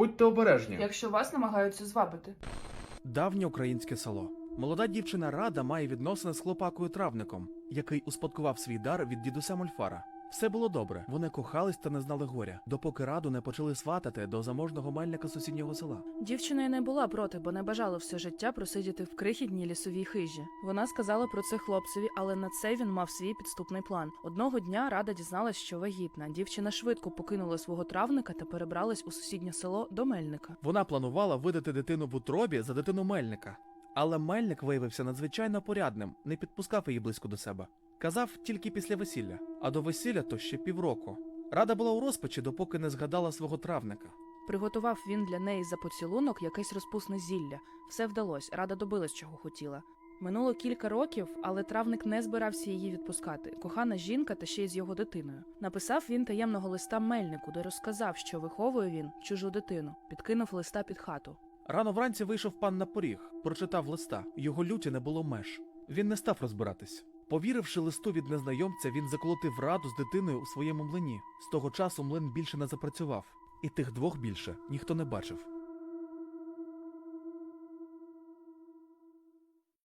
Будьте обережні. якщо вас намагаються звабити. Давнє українське село. Молода дівчина Рада має відносини з хлопакою травником, який успадкував свій дар від дідуся Мольфара. Все було добре. Вони кохались та не знали горя, допоки раду не почали сватати до заможного мельника сусіднього села. Дівчина й не була проти, бо не бажала все життя просидіти в крихітній лісовій хижі. Вона сказала про це хлопцеві, але на це він мав свій підступний план. Одного дня рада дізналась, що вагітна. Дівчина швидко покинула свого травника та перебралась у сусіднє село до мельника. Вона планувала видати дитину в утробі за дитину мельника. Але мельник виявився надзвичайно порядним, не підпускав її близько до себе. Казав тільки після весілля, а до весілля то ще півроку. Рада була у розпачі, допоки не згадала свого травника. Приготував він для неї за поцілунок якесь розпусне зілля. Все вдалося, рада добилась, чого хотіла. Минуло кілька років, але травник не збирався її відпускати. Кохана жінка та ще й з його дитиною. Написав він таємного листа мельнику, де розказав, що виховує він чужу дитину. Підкинув листа під хату. Рано вранці вийшов пан на поріг, прочитав листа. Його люті не було меж. Він не став розбиратись. Повіривши листу від незнайомця, він заколотив раду з дитиною у своєму млині. З того часу млин більше не запрацював, і тих двох більше ніхто не бачив.